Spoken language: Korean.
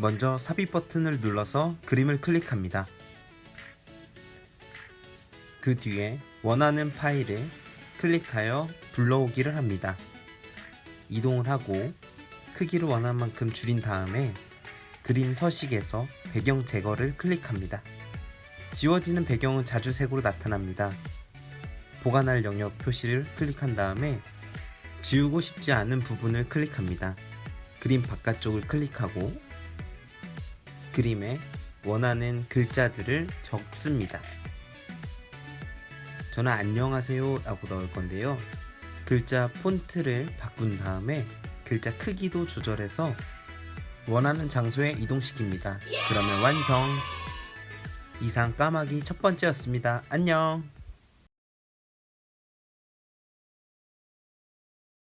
먼저 삽입 버튼을 눌러서 그림을 클릭합니다. 그 뒤에 원하는 파일을 클릭하여 불러오기를 합니다. 이동을 하고 크기를 원하는 만큼 줄인 다음에 그림 서식에서 배경 제거를 클릭합니다. 지워지는 배경은 자주색으로 나타납니다. 보관할 영역 표시를 클릭한 다음에 지우고 싶지 않은 부분을 클릭합니다. 그림 바깥쪽을 클릭하고 그림에 원하는 글자들을 적습니다. 저는 안녕하세요 라고 넣을 건데요. 글자 폰트를 바꾼 다음에 글자 크기도 조절해서 원하는 장소에 이동시킵니다. 그러면 완성! 이상 까마귀 첫 번째였습니다. 안녕!